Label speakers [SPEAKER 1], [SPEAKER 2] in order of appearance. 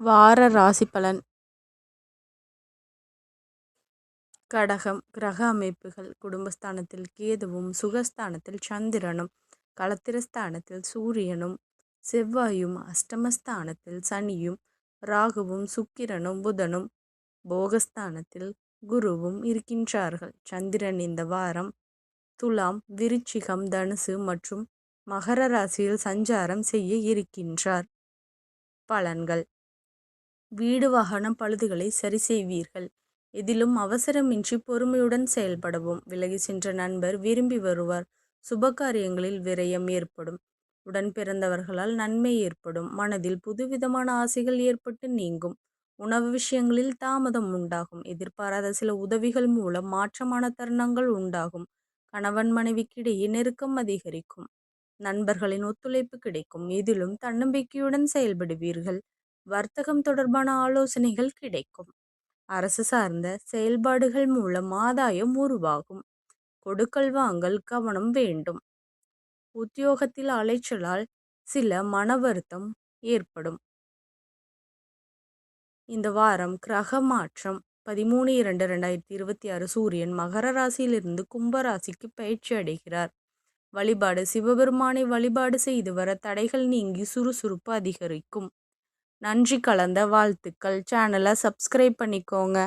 [SPEAKER 1] வார ராசி பலன். கடகம் கிரக அமைப்புகள் குடும்பஸ்தானத்தில் கேதுவும் சுகஸ்தானத்தில் சந்திரனும் களத்திரஸ்தானத்தில் சூரியனும் செவ்வாயும் அஷ்டமஸ்தானத்தில் சனியும் ராகுவும் சுக்கிரனும் புதனும் போகஸ்தானத்தில் குருவும் இருக்கின்றார்கள். சந்திரன் இந்த வாரம் துலாம் விருச்சிகம் தனுசு மற்றும் மகர ராசியில் சஞ்சாரம் செய்ய இருக்கின்றார். பலன்கள். வீடு வாகனம் பழுதுகளை சரி செய்வீர்கள். எதிலும் அவசரமின்றி பொறுமையுடன் செயல்படவும். விலகி சென்ற நண்பர் விரும்பி வருவார். சுபகாரியங்களில் விரயம் ஏற்படும். உடன் பிறந்தவர்களால் நன்மை ஏற்படும். மனதில் புதுவிதமான ஆசைகள் ஏற்பட்டு நீங்கும். உணவு விஷயங்களில் தாமதம் உண்டாகும். எதிர்பாராத சில உதவிகள் மூலம் மாற்றமான தருணங்கள் உண்டாகும். கணவன் மனைவிக்கிடையே நெருக்கம் அதிகரிக்கும். நண்பர்களின் ஒத்துழைப்பு கிடைக்கும். இதிலும் தன்னம்பிக்கையுடன் செயல்படுவீர்கள். வர்த்தகம் தொடர்பான ஆலோசனைகள் கிடைக்கும். அரசு சார்ந்த செயல்பாடுகள் மூலம் ஆதாயம் உருவாகும். கொடுக்கல் வாங்கல் கவனம் வேண்டும். உத்தியோகத்தில் அலைச்சலால் சில மன வருத்தம் ஏற்படும். இந்த வாரம் கிரக மாற்றம். பதிமூணு இரண்டு ரெண்டாயிரத்தி இருபத்தி ஆறு சூரியன் மகர ராசியிலிருந்து கும்ப ராசிக்கு பயிற்சி அடைகிறார். வழிபாடு சிவபெருமானை வழிபாடு செய்து வர தடைகள் நீங்கி சுறுசுறுப்பு அதிகரிக்கும். நன்றி கலந்த வாழ்த்துக்கள். சேனலை சப்ஸ்கிரைப் பண்ணிக்கோங்க.